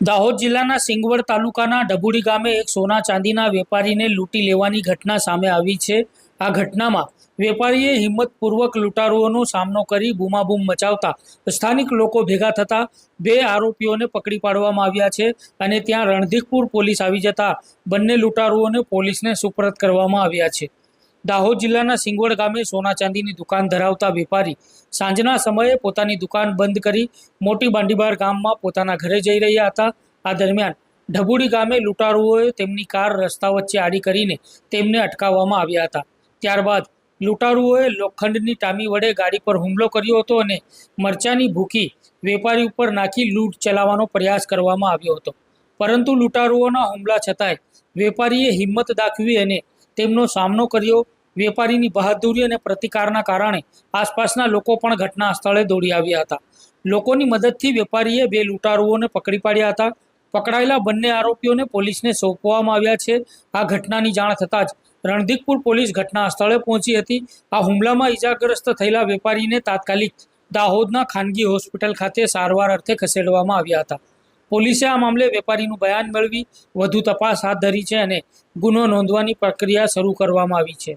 દાહોદ જિલ્લાના સિંગવડ તાલુકાના ડભુડી ગામે એક સોના ચાંદીના વેપારીને લૂંટી લેવાની ઘટના સામે આવી છે. આ ઘટનામાં વેપારીએ હિંમતપૂર્વક લૂંટારુઓનો સામનો કરી બૂમાબૂમ મચાવતા સ્થાનિક લોકો ભેગા થતા બે આરોપીઓને પકડી પાડવામાં આવ્યા છે અને ત્યાં રણધીકપુર પોલીસ આવી જતા બંને લૂંટારુઓને પોલીસને સુપરત કરવામાં આવ્યા છે. દાહોદ જિલ્લાના સિંગવડ ગામે સોના ચાંદીની દુકાન ધરાવતા વેપારી સાંજના સમયે પોતાની દુકાન બંધ કરી મોટી બાંડીબાર ગામમાં પોતાના ઘરે જઈ રહ્યા હતા. આ દરમિયાન ઢબુડી ગામે લૂંટારુઓએ તેમની કાર રસ્તા વચ્ચે આડી કરીને તેમને અટકાવવામાં આવ્યા હતા. ત્યારબાદ લૂંટારુઓએ લોખંડની ટામી વડે ગાડી પર હુમલો કર્યો હતો અને મરચાની ભૂકી વેપારી ઉપર નાખી લૂંટ ચલાવવાનો પ્રયાસ કરવામાં આવ્યો હતો. પરંતુ લૂંટારુઓના હુમલા છતાંય વેપારીએ હિંમત દાખવી અને તેમનો સામનો કર્યો. વેપારીની બહાદુરી અને પ્રતિકારના કારણે આસપાસના લોકો પણ ઘટના સ્થળે દોડી આવ્યા હતા. લોકોની મદદથી વેપારીએ બે લૂંટારુઓને પકડી પાડ્યા હતા. પકડાયેલા બંને આરોપીઓને પોલીસને સોંપવામાં આવ્યા છે. આ ઘટનાની જાણ થતાં જ રણધીકપુર પોલીસ ઘટના સ્થળે પહોંચી હતી. આ હુમલામાં ઈજાગ્રસ્ત થયેલા વેપારીને તાત્કાલિક દાહોદના ખાનગી હોસ્પિટલ ખાતે સારવાર અર્થે ખસેડવામાં આવ્યા હતા. પોલીસે આ મામલે વેપારીનું બયાન મેળવી વધુ તપાસ હાથ ધરી છે અને ગુનો નોંધવાની પ્રક્રિયા શરૂ કરવામાં આવી છે.